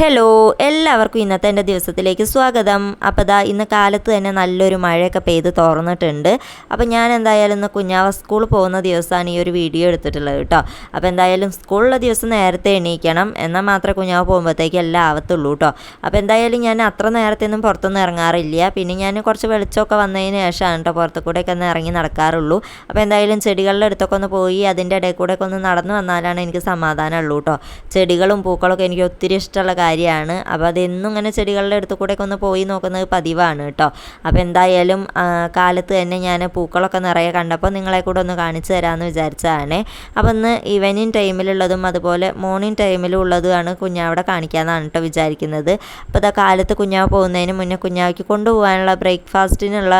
Hello എല്ലാവർക്കും ഇന്നത്തെ എന്റെ ദിവസത്തിലേക്ക് സ്വാഗതം. അപ്പോൾ ദാ ഇന്ന് കാലത്ത് തന്നെ നല്ലൊരു മഴയൊക്കെ പെയ്ത് തുറന്നിട്ടുണ്ട് അപ്പോൾ ഞാൻ എന്തായാലും ഇന്ന് കുഞ്ഞാവ സ്കൂൾ പോകുന്ന ദിവസമാണ് ഈ ഒരു വീഡിയോ എടുത്തിട്ടുള്ളത് കേട്ടോ. അപ്പോൾ എന്തായാലും സ്കൂളിലെ ദിവസം നേരത്തെ എണീക്കണം. എന്നാൽ മാത്രമേ കുഞ്ഞാവ പോകുമ്പോഴത്തേക്ക് എല്ലാം ആവത്തുള്ളൂ കേട്ടോ. അപ്പോൾ എന്തായാലും ഞാൻ അത്ര നേരത്തെ ഒന്നും പുറത്തൊന്നും ഇറങ്ങാറില്ല. പിന്നെ ഞാൻ കുറച്ച് വെളിച്ചമൊക്കെ വന്നതിന് ശേഷമാണ് കേട്ടോ പുറത്തു കൂടെയൊക്കെ ഒന്ന് ഇറങ്ങി നടക്കാറുള്ളൂ. അപ്പോൾ എന്തായാലും ചെടികളുടെ അടുത്തൊക്കെ ഒന്ന് പോയി അതിന്റെ ഇടയിൽ കൂടെയൊക്കെ ഒന്ന് നടന്നു വന്നാലാണ് എനിക്ക് സമാധാനമുള്ളൂ കേട്ടോ. ചെടികളും പൂക്കളൊക്കെ എനിക്ക് ഒത്തിരി ഇഷ്ടമുള്ള കാര്യമാണ്. അപ്പോൾ അതെന്നും ഇങ്ങനെ ചെടികളുടെ അടുത്ത് കൂടെയൊക്കെ ഒന്ന് പോയി നോക്കുന്നത് പതിവാണ് കേട്ടോ. അപ്പോൾ എന്തായാലും കാലത്ത് തന്നെ ഞാൻ പൂക്കളൊക്കെ നിറയെ കണ്ടപ്പോൾ നിങ്ങളെ കൂടെ ഒന്ന് കാണിച്ചു തരാമെന്ന് വിചാരിച്ചതാണ്. അപ്പോൾ ഇന്ന് ഈവനിങ് ടൈമിലുള്ളതും അതുപോലെ മോർണിംഗ് ടൈമിലും ഉള്ളതുമാണ് കുഞ്ഞാവിടെ കാണിക്കാമെന്നാണ് കേട്ടോ വിചാരിക്കുന്നത്. അപ്പോൾ ഇതാ കാലത്ത് കുഞ്ഞാവ് പോകുന്നതിന് മുന്നേ കുഞ്ഞാവയ്ക്ക് കൊണ്ടുപോകാനുള്ള ബ്രേക്ക്ഫാസ്റ്റിനുള്ള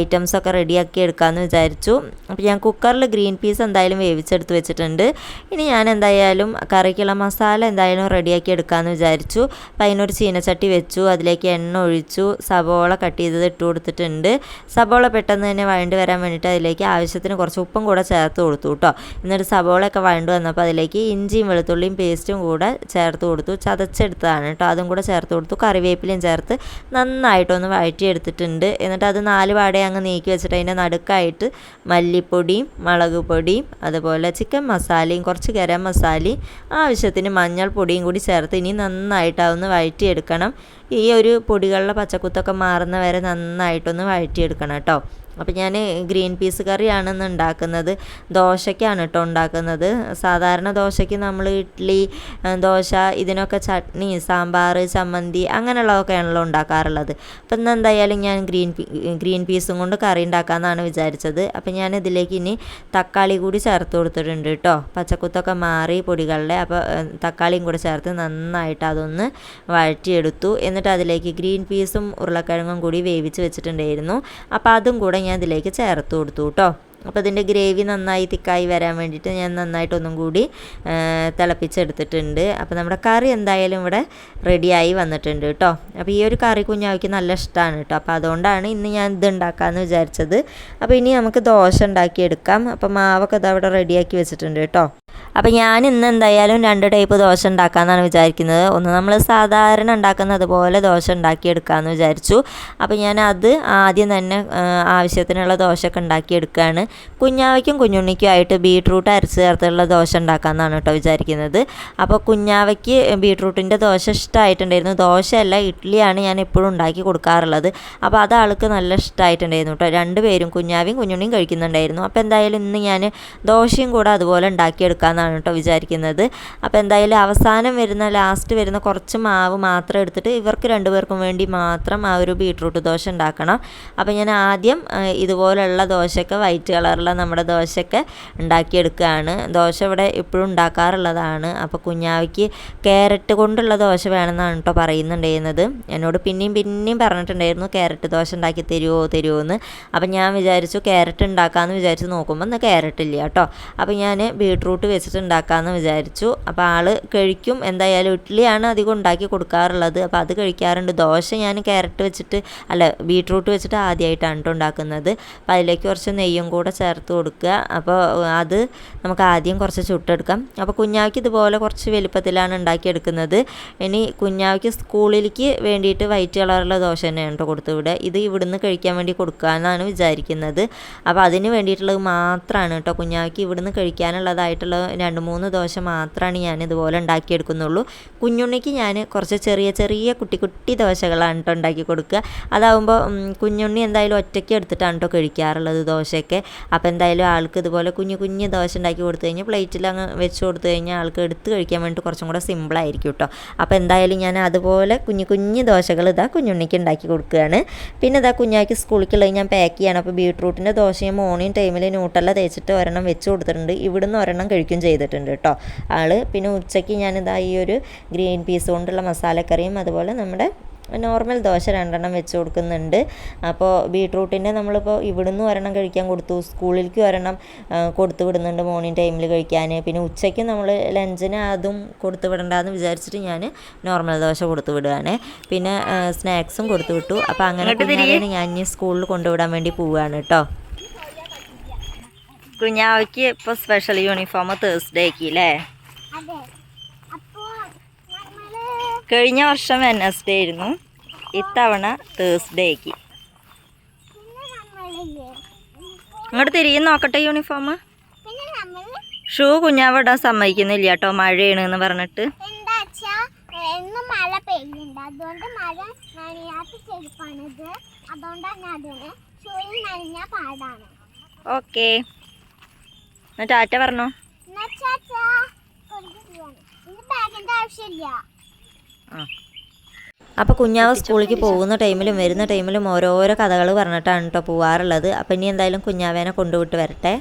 ഐറ്റംസൊക്കെ റെഡിയാക്കി എടുക്കാമെന്ന് വിചാരിച്ചു. അപ്പോൾ ഞാൻ കുക്കറിൽ ഗ്രീൻ പീസ് എന്തായാലും വേവിച്ചെടുത്ത് വെച്ചിട്ടുണ്ട്. ഇനി ഞാൻ എന്തായാലും കറിക്കുള്ള മസാല എന്തായാലും റെഡിയാക്കി എടുക്കാമെന്ന് വിചാരിച്ചു. അപ്പോൾ അതിനൊരു ചീനച്ചട്ടി വെച്ചു. അതിലേക്ക് എണ്ണ ഒഴിച്ചു. സബോള കട്ട് ചെയ്തത് ഇട്ട് കൊടുത്തിട്ടുണ്ട്. സബോള പെട്ടെന്ന് തന്നെ വഴണ്ട് വരാൻ വേണ്ടിയിട്ട് അതിലേക്ക് ആവശ്യത്തിന് കുറച്ച് ഉപ്പും കൂടെ ചേർത്ത് കൊടുത്തു കേട്ടോ. എന്നിട്ട് സബോളയൊക്കെ വഴണ്ട് വന്നപ്പോൾ അതിലേക്ക് ഇഞ്ചിയും വെളുത്തുള്ളിയും പേസ്റ്റും കൂടെ ചേർത്ത് കൊടുത്തു. ചതച്ചെടുത്തതാണ് കേട്ടോ. അതും കൂടെ ചേർത്ത് കൊടുത്തു. കറിവേപ്പിലയും ചേർത്ത് നന്നായിട്ടൊന്ന് വഴറ്റിയെടുത്തിട്ടുണ്ട്. എന്നിട്ട് അത് നാല് വാടയെ അങ്ങ് നീക്കി വെച്ചിട്ട് അതിന്റെ നടുക്കായിട്ട് മല്ലിപ്പൊടിയും മുളക് പൊടിയും അതുപോലെ ചിക്കൻ മസാലയും കുറച്ച് ഗരം മസാലയും ആവശ്യത്തിന് മഞ്ഞൾപ്പൊടിയും കൂടി ചേർത്ത് ഇനി നന്നായിട്ട് അതൊന്ന് വഴറ്റിയെടുക്കണം. ഈ ഒരു പൊടികളുടെ പച്ചക്കുത്തൊക്കെ മാറുന്ന വരെ നന്നായിട്ടൊന്ന് വഴറ്റിയെടുക്കണം കേട്ടോ. അപ്പോൾ ഞാൻ ഗ്രീൻ പീസ് കറിയാണെന്ന് ഉണ്ടാക്കുന്നത് ദോശയ്ക്കാണ് കേട്ടോ ഉണ്ടാക്കുന്നത്. സാധാരണ ദോശയ്ക്ക് നമ്മൾ ഇഡ്ഡലി ദോശ ഇതിനൊക്കെ ചട്നി സാമ്പാർ ചമ്മന്തി അങ്ങനെയുള്ളതൊക്കെയാണല്ലോ ഉണ്ടാക്കാറുള്ളത്. അപ്പം ഇന്ന് എന്തായാലും ഞാൻ ഗ്രീൻ ഗ്രീൻ പീസും കൊണ്ട് കറി ഉണ്ടാക്കാമെന്നാണ് വിചാരിച്ചത്. അപ്പം ഞാൻ ഇതിലേക്ക് ഇനി തക്കാളി കൂടി ചേർത്ത് കൊടുത്തിട്ടുണ്ട് കേട്ടോ. പച്ചക്കുത്തൊക്കെ മാറി പൊടികളുടെ അപ്പോൾ തക്കാളിയും കൂടെ ചേർത്ത് നന്നായിട്ട് അതൊന്ന് വഴറ്റിയെടുത്തു. എന്നിട്ട് അതിലേക്ക് ഗ്രീൻ പീസും ഉരുളക്കിഴങ്ങും കൂടി വേവിച്ച് വെച്ചിട്ടുണ്ടായിരുന്നു. അപ്പോൾ അതും കൂടെ ഞാൻ ഇതിലേക്ക് ചേർത്ത് കൊടുത്തു കേട്ടോ. അപ്പോൾ ഇതിന്റെ ഗ്രേവി നന്നായി തിക്കായി വരാൻ വേണ്ടിയിട്ട് ഞാൻ നന്നായിട്ടൊന്നും കൂടി തിളപ്പിച്ചെടുത്തിട്ടുണ്ട്. അപ്പോൾ നമ്മുടെ കറി എന്തായാലും ഇവിടെ റെഡിയായി വന്നിട്ടുണ്ട് കേട്ടോ. അപ്പോൾ ഈ ഒരു കറി കുഞ്ഞാവിക്ക് നല്ല ഇഷ്ടമാണ് കേട്ടോ. അപ്പോൾ അതുകൊണ്ടാണ് ഇന്ന് ഞാൻ ഇത് ഉണ്ടാക്കാമെന്ന് വിചാരിച്ചത്. അപ്പോൾ ഇനി നമുക്ക് ദോശ ഉണ്ടാക്കിയെടുക്കാം. അപ്പോൾ മാവൊക്കെ ഇത് ഇവിടെ റെഡിയാക്കി വെച്ചിട്ടുണ്ട് കേട്ടോ. അപ്പോൾ ഞാൻ ഇന്ന് എന്തായാലും രണ്ട് ടൈപ്പ് ദോശ ഉണ്ടാക്കാമെന്നാണ് വിചാരിക്കുന്നത്. ഒന്ന് നമ്മൾ സാധാരണ ഉണ്ടാക്കുന്നത് പോലെ ദോശ ഉണ്ടാക്കിയെടുക്കാമെന്ന് വിചാരിച്ചു. അപ്പോൾ ഞാൻ അത് ആദ്യം തന്നെ ആവശ്യത്തിനുള്ള ദോശയൊക്കെ ഉണ്ടാക്കിയെടുക്കുകയാണ് കുഞ്ഞാവയ്ക്കും കുഞ്ഞുണ്ണിക്കും ആയിട്ട് ബീട്രൂട്ട് അരച്ച് ചേർത്തുള്ള ദോശ ഉണ്ടാക്കാമെന്നാണ് കേട്ടോ വിചാരിക്കുന്നത്. അപ്പോൾ കുഞ്ഞാവയ്ക്ക് ബീട്രൂട്ടിന്റെ ദോശ ഇഷ്ടമായിട്ടുണ്ടായിരുന്നു. ദോശയല്ല ഇഡ്ഡലിയാണ് ഞാൻ എപ്പോഴും ഉണ്ടാക്കി കൊടുക്കാറുള്ളത്. അപ്പോൾ അത് ആൾക്ക് നല്ല ഇഷ്ടമായിട്ടുണ്ടായിരുന്നു കേട്ടോ. രണ്ടുപേരും കുഞ്ഞാവയും കുഞ്ഞുണ്ണിയും കഴിക്കുന്നുണ്ടായിരുന്നു. അപ്പോൾ എന്തായാലും ഇന്ന് ഞാൻ ദോശയും കൂടെ അതുപോലെ ഉണ്ടാക്കിയെടുക്കാമെന്നാണ് കേട്ടോ വിചാരിക്കുന്നത്. അപ്പോൾ എന്തായാലും അവസാനം വരുന്ന ലാസ്റ്റ് വരുന്ന കുറച്ച് മാവ് മാത്രം എടുത്തിട്ട് ഇവർക്ക് രണ്ടുപേർക്കും വേണ്ടി മാത്രം ആ ഒരു ബീട്രൂട്ട് ദോശ ഉണ്ടാക്കണം. അപ്പോൾ ഞാൻ ആദ്യം ഇതുപോലുള്ള ദോശയൊക്കെ വൈറ്റ് കളറുള്ള നമ്മുടെ ദോശയൊക്കെ ഉണ്ടാക്കിയെടുക്കുകയാണ്. ദോശ ഇവിടെ ഇപ്പോഴും ഉണ്ടാക്കാറുള്ളതാണ്. അപ്പോൾ കുഞ്ഞാവിക്ക് ക്യാരറ്റ് കൊണ്ടുള്ള ദോശ വേണമെന്നാണ് കേട്ടോ പറയുന്നുണ്ടായിരുന്നത്. എന്നോട് പിന്നെയും പിന്നെയും പറഞ്ഞിട്ടുണ്ടായിരുന്നു ക്യാരറ്റ് ദോശ ഉണ്ടാക്കി തരുമോ തരുമോ എന്ന് അപ്പോൾ ഞാൻ വിചാരിച്ചു ക്യാരറ്റ് ഉണ്ടാക്കാമെന്ന് വിചാരിച്ച് നോക്കുമ്പോൾ ഇന്ന് ക്യാരറ്റ് ഇല്ല കേട്ടോ. അപ്പോൾ ഞാൻ ബീട്രൂട്ട് വെച്ചിട്ട് ഉണ്ടാക്കാമെന്ന് വിചാരിച്ചു. അപ്പോൾ ആൾ കഴിക്കും. എന്തായാലും ഇഡ്ഡലിയാണ് അധികം ഉണ്ടാക്കി കൊടുക്കാറുള്ളത്. അപ്പോൾ അത് കഴിക്കാറുണ്ട്. ദോശ ഞാൻ ക്യാരറ്റ് വെച്ചിട്ട് അല്ല ബീട്രൂട്ട് വെച്ചിട്ട് ആദ്യമായിട്ടാണ് കേട്ടോ ഉണ്ടാക്കുന്നത്. അപ്പോൾ അതിലേക്ക് കുറച്ച് നെയ്യും കൂടെ ചേർത്ത് കൊടുക്കുക. അപ്പോൾ അത് നമുക്ക് ആദ്യം കുറച്ച് ചുട്ടെടുക്കാം. അപ്പോൾ കുഞ്ഞാവയ്ക്ക് ഇതുപോലെ കുറച്ച് വലുപ്പത്തിലാണ് ഉണ്ടാക്കിയെടുക്കുന്നത്. ഇനി കുഞ്ഞാവയ്ക്ക് സ്കൂളിലേക്ക് വേണ്ടിയിട്ട് വൈറ്റ് കളറുള്ള ദോശ തന്നെയാണ് കേട്ടോ കൊടുത്തു വിടുക. ഇത് ഇവിടുന്ന് കഴിക്കാൻ വേണ്ടി കൊടുക്കാമെന്നാണ് വിചാരിക്കുന്നത്. അപ്പോൾ അതിന് വേണ്ടിയിട്ടുള്ളത് മാത്രമാണ് കേട്ടോ കുഞ്ഞാവയ്ക്ക് ഇവിടുന്ന് കഴിക്കാനുള്ളതായിട്ടുള്ള രണ്ട് മൂന്ന് ദോശ മാത്രമാണ് ഞാൻ ഇതുപോലെ ഉണ്ടാക്കിയെടുക്കുന്നുള്ളൂ. കുഞ്ഞുണ്ണിക്ക് ഞാൻ കുറച്ച് ചെറിയ ചെറിയ കുട്ടി കുട്ടി ദോശകളാണ് കേട്ടോ ഉണ്ടാക്കി കൊടുക്കുക. അതാവുമ്പോൾ കുഞ്ഞുണ്ണി എന്തായാലും ഒറ്റയ്ക്ക് എടുത്തിട്ടാണ് കേട്ടോ കഴിക്കാറുള്ളത് ദോശയൊക്കെ. അപ്പോൾ എന്തായാലും ആൾക്ക് ഇതുപോലെ കുഞ്ഞു കുഞ്ഞു ദോശ ഉണ്ടാക്കി കൊടുത്തു കഴിഞ്ഞാൽ പ്ലേറ്റിൽ അങ്ങ് വെച്ച് കൊടുത്തു കഴിഞ്ഞാൽ ആൾക്ക് എടുത്ത് കഴിക്കാൻ വേണ്ടി കുറച്ചും കൂടെ സിമ്പിളായിരിക്കും കേട്ടോ അപ്പോൾ എന്തായാലും ഞാൻ അതുപോലെ കുഞ്ഞു കുഞ്ഞു ദോശകൾ ഇതാ കുഞ്ഞുണ്ണിക്ക് ഉണ്ടാക്കി കൊടുക്കുകയാണ്. പിന്നെ ഇതാ കുഞ്ഞാക്ക് സ്കൂളിലേക്കുള്ളത് ഞാൻ പാക്ക് ചെയ്യണം. അപ്പോൾ ബീട്രൂട്ടിന്റെ ദോശയും മോർണിംഗ് ടൈമിൽ ന്യൂട്ടല്ല തേച്ചിട്ട് ഒരെണ്ണം വെച്ച് കൊടുത്തിട്ടുണ്ട്. ഇവിടുന്ന് ഒരെണ്ണം കഴിക്കും. ചെയ്തിട്ടുണ്ട് കേട്ടോ ആൾ പിന്നെ ഉച്ചയ്ക്ക് ഞാനിതാ ഈ ഒരു ഗ്രീൻ പീസ് കൊണ്ടുള്ള മസാലക്കറിയും അതുപോലെ നമ്മുടെ നോർമൽ ദോശ രണ്ടെണ്ണം വെച്ച് കൊടുക്കുന്നുണ്ട്. അപ്പോൾ ബീട്രൂട്ടിന്റെ നമ്മളിപ്പോൾ ഇവിടുന്ന് ഒരെണ്ണം കഴിക്കാൻ കൊടുത്തു സ്കൂളിലേക്ക് ഒരെണ്ണം കൊടുത്തു വിടുന്നുണ്ട് മോർണിംഗ് ടൈമിൽ കഴിക്കാൻ പിന്നെ ഉച്ചയ്ക്ക് നമ്മൾ ലഞ്ചിന് അതും കൊടുത്തു വിടണ്ടെന്ന് വിചാരിച്ചിട്ട് ഞാൻ നോർമൽ ദോശ കൊടുത്തു വിടുകയാണ് പിന്നെ സ്നാക്സും കൊടുത്തു വിട്ടു. അപ്പോൾ അങ്ങനെ കുഞ്ഞാവിനെ ഞാൻ സ്കൂളിൽ കൊണ്ടുവിടാൻ വേണ്ടി പോവുകയാണ് കേട്ടോ കുഞ്ഞാവയ്ക്ക് ഇപ്പോൾ സ്പെഷ്യൽ യൂണിഫോം തേഴ്സ്ഡേക്ക് അല്ലേ കഴിഞ്ഞ വർഷം വെനസ്ഡേ ആയിരുന്നു. ഇത്തവണ തേഴ്സ്ഡേക്ക് ഇങ്ങോട്ട് തിരികെ നോക്കട്ടെ യൂണിഫോം ഷൂ കുഞ്ഞാവ് ഇടാൻ സമ്മതിക്കുന്നില്ല കേട്ടോ മഴയാണ് എന്ന് പറഞ്ഞിട്ട്. ഓക്കേ വെച്ചാ എന്നും മഴ പെയ്യുന്നുണ്ട്. അതുകൊണ്ട് മഴ നനയാത്ത ചെരുപ്പാണിത്. അതുകൊണ്ടാണ് അതിന് ചുഴി നനഞ്ഞ പാടാണ്. ഓക്കെ എന്നിട്ട് ടാറ്റ പറഞ്ഞോ. അപ്പൊ അപ്പോൾ കുഞ്ഞാവ് സ്കൂളിലേക്ക് പോകുന്ന ടൈമിലും വരുന്ന ടൈമിലും ഓരോരോ കഥകൾ പറഞ്ഞിട്ടാണ് കേട്ടോ പോവാറുള്ളത്. അപ്പോൾ ഇനി എന്തായാലും കുഞ്ഞാവേനെ കൊണ്ടുവിട്ട് വരട്ടെ.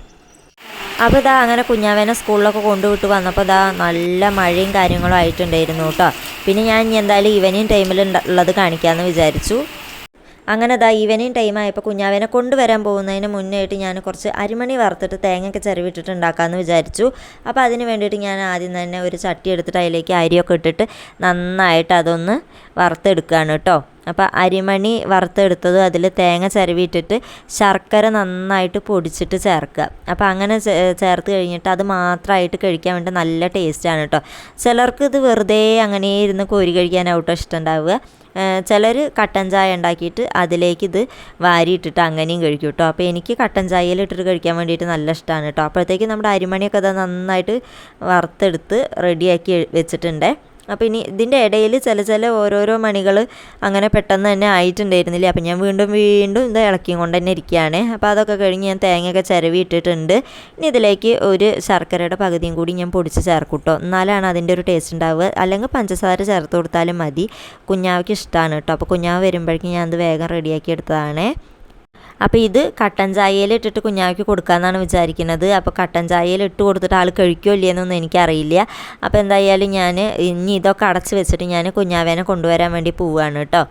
അപ്പോൾ ഇതാ അങ്ങനെ കുഞ്ഞാവേനെ സ്കൂളിലൊക്കെ കൊണ്ടുവിട്ട് വന്നപ്പോൾ ഇതാ നല്ല മഴയും കാര്യങ്ങളും ആയിട്ടുണ്ടായിരുന്നു കേട്ടോ പിന്നെ ഞാൻ ഇനി എന്തായാലും ഈവനിങ് ടൈമിൽ ഉള്ളത് കാണിക്കാമെന്ന് വിചാരിച്ചു. അങ്ങനെ ദാ ഈവനിങ് ടൈം ആയപ്പോൾ കുഞ്ഞാവേനെ കൊണ്ടുവരാൻ പോകുന്നതിന് മുന്നായിട്ട് ഞാൻ കുറച്ച് അരിമണി വറുത്തിട്ട് തേങ്ങയൊക്കെ ചിരവിട്ടിട്ട് ഉണ്ടാക്കാമെന്ന് വിചാരിച്ചു. അപ്പോൾ അതിന് വേണ്ടിയിട്ട് ഞാൻ ആദ്യം തന്നെ ഒരു ചട്ടി എടുത്തിട്ട് അതിലേക്ക് അരിയൊക്കെ ഇട്ടിട്ട് നന്നായിട്ട് അതൊന്ന് വറുത്തെടുക്കുകയാണ് കേട്ടോ. അപ്പോൾ അരിമണി വറുത്തെടുത്തത് അതിൽ തേങ്ങ ചിരവിയിട്ടിട്ട് ശർക്കര നന്നായിട്ട് പൊടിച്ചിട്ട് ചേർക്കുക. അപ്പോൾ അങ്ങനെ ചേർത്ത് കഴിഞ്ഞിട്ട് അത് മാത്രമായിട്ട് കഴിക്കാൻ വേണ്ടി നല്ല ടേസ്റ്റാണ് കേട്ടോ. ചിലർക്ക് ഇത് വെറുതെ അങ്ങനെ ഇരുന്ന് കോരി കഴിക്കാനാവട്ടോ ഇഷ്ടമുണ്ടാവുക ചിലർ കട്ടൻ ചായ ഉണ്ടാക്കിയിട്ട് അതിലേക്ക് ഇത് വാരിയിട്ടിട്ട് അങ്ങനെയും കഴിക്കും കേട്ടോ. അപ്പോൾ എനിക്ക് കട്ടൻ ചായയിൽ ഇട്ടിട്ട് കഴിക്കാൻ വേണ്ടിയിട്ട് നല്ല ഇഷ്ടമാണ് കേട്ടോ. അപ്പോഴത്തേക്ക് നമ്മുടെ അരിമണിയൊക്കെ അത് നന്നായിട്ട് വറുത്തെടുത്ത് റെഡിയാക്കി വെച്ചിട്ടുണ്ട്. അപ്പോൾ ഇനി ഇതിന്റെ ഇടയിൽ ചില ചില ഓരോരോ മണികൾ അങ്ങനെ പെട്ടെന്ന് തന്നെ ആയിട്ടുണ്ടായിരുന്നില്ല? അപ്പം ഞാൻ വീണ്ടും വീണ്ടും ഇത് ഇളക്കിയും കൊണ്ട് തന്നെ ഇരിക്കുകയാണ്. അപ്പോൾ അതൊക്കെ കഴിഞ്ഞ് ഞാൻ തേങ്ങയൊക്കെ ചിരവി ഇട്ടിട്ടുണ്ട്. ഇനി ഇതിലേക്ക് ഒരു ശർക്കരയുടെ പകുതിയും കൂടി ഞാൻ പൊടിച്ച് ചേർക്കൂട്ടോ. കേട്ടോ എന്നാലാണ് അതിന്റെ ഒരു ടേസ്റ്റ് ഉണ്ടാവുക. അല്ലെങ്കിൽ പഞ്ചസാര ചേർത്ത് കൊടുത്താലും മതി. കുഞ്ഞാവയ്ക്ക് ഇഷ്ടമാണ് കേട്ടോ. അപ്പോൾ കുഞ്ഞാവ് വരുമ്പോഴേക്കും ഞാൻ അത് വേഗം റെഡിയാക്കി എടുത്തതാണേ. അപ്പോൾ ഇത് കട്ടൻ ചായയിൽ ഇട്ടിട്ട് കുഞ്ഞാവയ്ക്ക് കൊടുക്കാമെന്നാണ് വിചാരിക്കുന്നത്. അപ്പോൾ കട്ടൻ ചായയിൽ ഇട്ട് കൊടുത്തിട്ട് ആൾ കഴിക്കുമോ ഇല്ലയെന്നൊന്നും എനിക്കറിയില്ല. അപ്പോൾ എന്തായാലും ഞാൻ ഇനി ഇതൊക്കെ അടച്ച് വെച്ചിട്ട് ഞാൻ കുഞ്ഞാവേനെ കൊണ്ടുവരാൻ വേണ്ടി പോവുകയാണ് കേട്ടോ.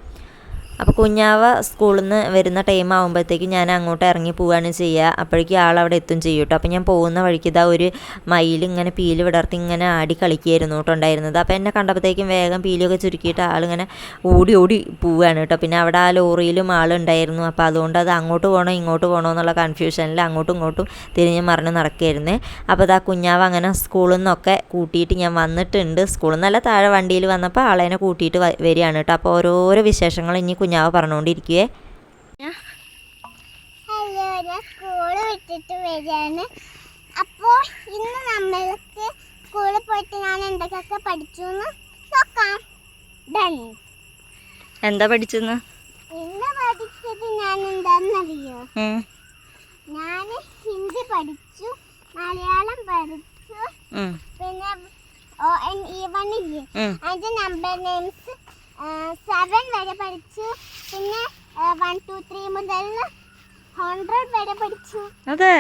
അപ്പോൾ കുഞ്ഞാവ സ്കൂളിൽ നിന്ന് വരുന്ന ടൈം ആകുമ്പോഴത്തേക്കും ഞാൻ അങ്ങോട്ട് ഇറങ്ങി പോവുകയാണ് ചെയ്യുക അപ്പോഴേക്കും ആൾ അവിടെ എത്തും ചെയ്യും കേട്ടോ അപ്പോൾ ഞാൻ പോകുന്ന വഴിക്ക് ഇതാ ഒരു മയിൽ ഇങ്ങനെ പീൽ വിടർത്തി ഇങ്ങനെ ആടി കളിക്കുകയായിരുന്നു കേട്ടോ ഉണ്ടായിരുന്നത്. അപ്പോൾ എന്നെ കണ്ടപ്പോഴത്തേക്കും വേഗം പീലൊക്കെ ചുരുക്കിയിട്ട് ആളിങ്ങനെ ഓടി ഓടി പോവുകയാണ് കേട്ടോ പിന്നെ അവിടെ ആ ലോറിയിലും ആളുണ്ടായിരുന്നു അപ്പോൾ അതുകൊണ്ട് അത് അങ്ങോട്ട് പോകണോ ഇങ്ങോട്ട് പോകണോ എന്നുള്ള കൺഫ്യൂഷനിൽ അങ്ങോട്ടും ഇങ്ങോട്ടും തിരിഞ്ഞ് മറിഞ്ഞ് നടക്കുകയായിരുന്നു അപ്പോൾ ഇതാ കുഞ്ഞാവ് അങ്ങനെ സ്കൂളിൽ നിന്നൊക്കെ കൂട്ടിയിട്ട് ഞാൻ വന്നിട്ടുണ്ട്. സ്കൂളിൽ നിന്നല്ല താഴെ വണ്ടിയിൽ വന്നപ്പോൾ ആളെന്നെ കൂട്ടിയിട്ട് വരികയാണ് കേട്ടോ അപ്പോൾ ഓരോരോ വിശേഷങ്ങൾ ഇനി കുഞ്ഞാവ് പറഞ്ഞുകൊണ്ടിരിക്കുവേ. ഹലോ ഞാൻ സ്കൂൾ വിട്ടിട്ട് വരികയാണ്. അപ്പോൾ ഇന്ന് നമ്മൾക്ക് സ്കൂളിൽ പോയിട്ട് ഞാൻ എന്തൊക്കെയൊക്കെ പഠിച്ചു എന്ന് നോക്കാം. ഡൺ എന്താ പഠിച്ചെന്ന്? ഇന്ന് പഠിച്ചത് ഞാൻ എന്താണെന്നറിയോ ഞാൻ ഹിന്ദി പഠിച്ചു മലയാളം പഠിച്ചു. പിന്നെ ഓ എൻ ഇല്ലേ? അതിന്റെ നമ്പർ നെയിംസ് സെവൻ വരെ പഠിച്ചു. പിന്നെ വൺ ടു ത്രീ മുതൽ ഹൺഡ്രഡ് വരെ പഠിച്ചു. അതെ?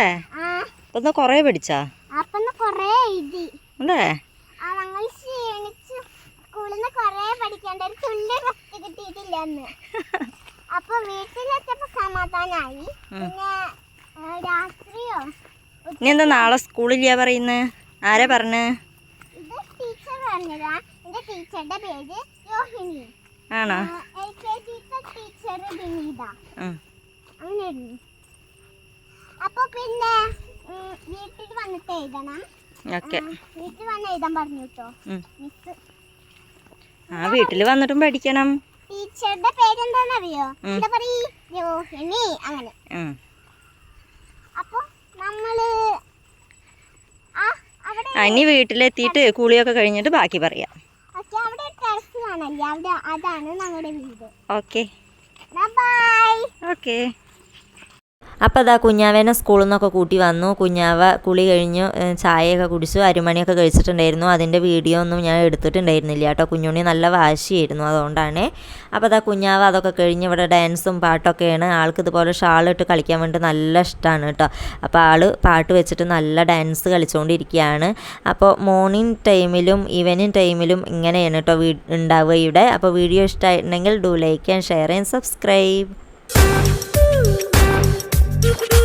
അപ്പൊന്ന് കൊറേ പഠിച്ചാ? അപ്പം കൊറേ എഴുതി. അതെ ഞങ്ങൾ ക്ഷീണിച്ചു. സ്കൂളിൽ നിന്ന് കുറേ പഠിക്കേണ്ട ഒരു തുല്യ റെസ്റ്റ് കിട്ടിയിട്ടില്ല അന്ന്. അപ്പൊ വീട്ടിലെത്തിയപ്പോ സമാധാനായി. പിന്നെ രാത്രിയോ? ഇനി എന്താ നാളെ സ്കൂളില്ല പറയുന്നത് ആരാ പറഞ്ഞേ? ഇത് ടീച്ചർ പറഞ്ഞതാ. എന്റെ ടീച്ചറുടെ പേര് രോഹിണി. ആണോ? എൽ കെ ജിത്തെ ടീച്ചർ വിനീത. ഉം. അപ്പൊ പിന്നെ വീട്ടിൽ വന്നിട്ട് എഴുതണം. ഓക്കെ. ആ, വീട്ടിൽ വന്ന് എഴുതാൻ പറഞ്ഞു കേട്ടോ ഉം. മിസ് ആ വീട്ടിൽ വന്നിട്ടും പഠിക്കണം. ടീച്ചറുടെ പേരെന്താണെന്നറിയോ. എന്താ പറയ്? രോഹിണി. അങ്ങനെ. അപ്പൊ നമ്മൾ അനി ഇനി വീട്ടിലെത്തിയിട്ട് കുളിയൊക്കെ കഴിഞ്ഞിട്ട് ബാക്കി പറയാം. കാണല്ലേ അവിടെ അതാണ് ഞങ്ങളുടെ വീട് ഓക്കെ ബൈ ഓക്കെ അപ്പോൾ അതാ കുഞ്ഞാവേനെ സ്കൂളിൽ നിന്നൊക്കെ കൂട്ടി വന്നു. കുഞ്ഞാവ കുളി കഴിഞ്ഞു ചായയൊക്കെ കുടിച്ചു അരിമണിയൊക്കെ കഴിച്ചിട്ടുണ്ടായിരുന്നു. അതിന്റെ വീഡിയോ ഒന്നും ഞാൻ എടുത്തിട്ടുണ്ടായിരുന്നില്ല കേട്ടോ. കുഞ്ഞുണ്ണി നല്ല വാശിയായിരുന്നു അതുകൊണ്ടാണ്. അപ്പോൾ അതാ കുഞ്ഞാവ അതൊക്കെ കഴിഞ്ഞ് ഇവിടെ ഡാൻസും പാട്ടൊക്കെയാണ്. ആൾക്ക് ഇതുപോലെ ഷാളിട്ട് കളിക്കാൻ വേണ്ടി നല്ല ഇഷ്ടമാണ് കേട്ടോ. അപ്പോൾ ആൾ പാട്ട് വെച്ചിട്ട് നല്ല ഡാൻസ് കളിച്ചുകൊണ്ടിരിക്കുകയാണ് അപ്പോൾ മോർണിംഗ് ടൈമിലും ഈവനിങ് ടൈമിലും ഇങ്ങനെയാണ് കേട്ടോ വീ ഉണ്ടാവുക ഇവിടെ. അപ്പോൾ വീഡിയോ ഇഷ്ടമായിട്ടുണ്ടെങ്കിൽ do like and share and subscribe Thank you.